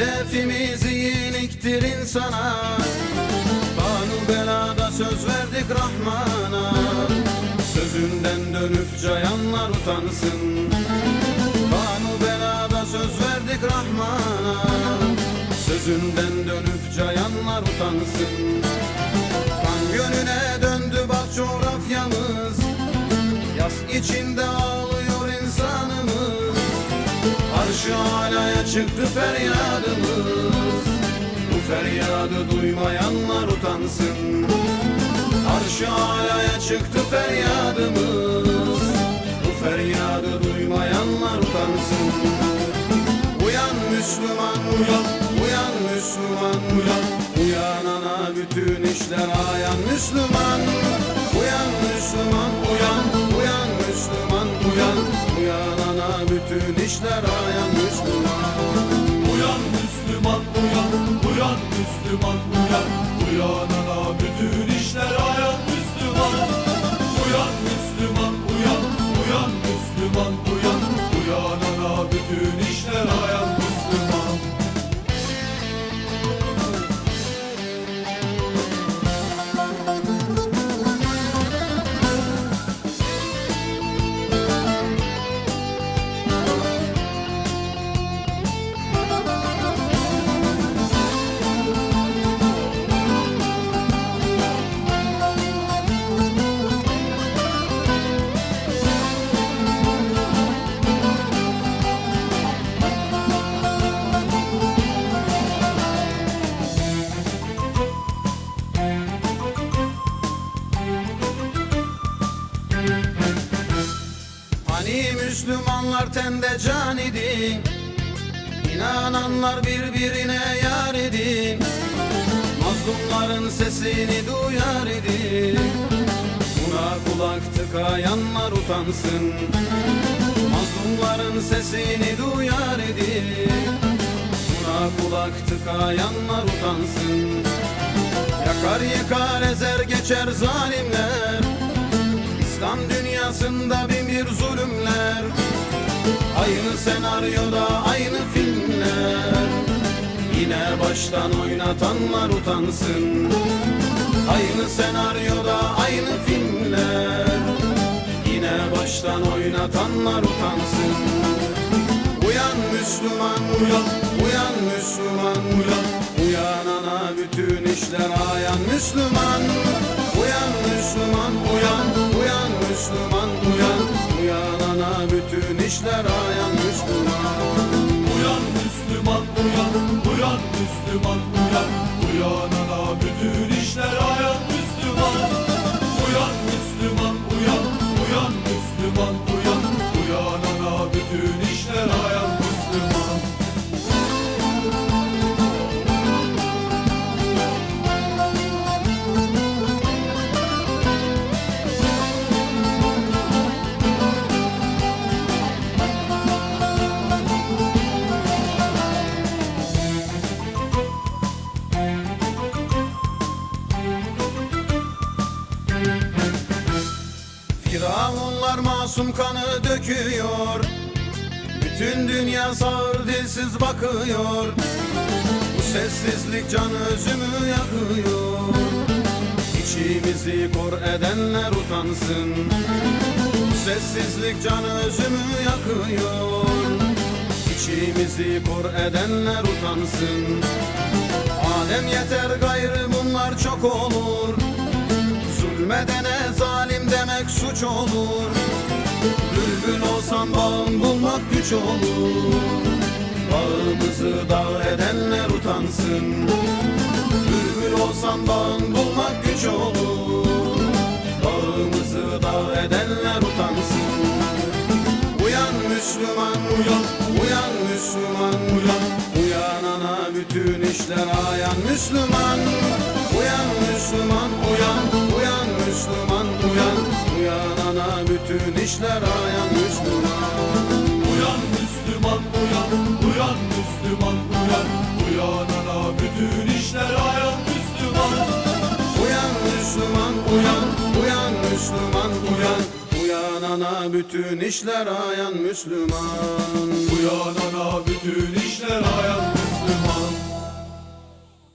Hedefimiz iyiliktir insana. Kanu belada söz verdik Rahman'a. Sözünden dönüp cayanlar utansın. Kanu belada söz verdik Rahman'a. Sözünden dönüp cayanlar utansın. Kan gönüne döndü bak coğrafyamız Yas içinde çıktı feryadımız. Bu feryadı duymayanlar utansın. Arşı alaya çıktı feryadımız. Bu feryadı duymayanlar utansın. Uyan Müslüman uyan, uyan Müslüman uyan. Uyanana bütün işler ayan Müslüman. Uyan Müslüman Müslüman uyan Uyanana bütün işler ayan Müslümanlar tende can idi. İnananlar birbirine yar idi. Mazlumların sesini duyar idi. Buna kulak tıkayanlar utansın. Mazlumların sesini duyar idi. Buna kulak tıkayanlar utansın. Yakar yıkar ezer geçer zalimler. İslam dünyasında bin bir zulümler Aynı senaryoda aynı filmler Yine baştan oynatanlar utansın. Aynı senaryoda aynı filmler Yine baştan oynatanlar utansın. Uyan Müslüman uyan, uyan Müslüman uyan. Uyanana bütün işler ayan Müslüman. Uyan Müslüman uyan, uyan Müslüman Müslüman uyan Uyanana bütün işler Firavunlar masum kanı döküyor. Bütün dünya sağır dilsiz bakıyor. Bu sessizlik can özümü yakıyor. İçimizi kor edenler utansın. Bu sessizlik can özümü yakıyor. İçimizi kor edenler utansın. Alem yeter gayrı bunlar çok olur Zulmedene zalim demek suç olur. Bülbül olsan bağın bulmak güç olur. Bağımızı dağ edenler utansın. Bülbül olsan bağın bulmak güç olur. Bağımızı dağ edenler utansın. Uyan Müslüman uyan, uyan Müslüman uyan. Uyanana bütün işler ayan Müslüman. Uyan Müslüman uyan Müslüman uyan Uyanana bütün işler ayan Müslüman. Uyan Müslüman uyan, uyan Müslüman uyan. Uyanana bütün işler ayan Müslüman. Uyan Müslüman uyan, uyan Müslüman uyan. Uyanana bütün işler ayan Müslüman. Uyanana bütün işler ayan Müslüman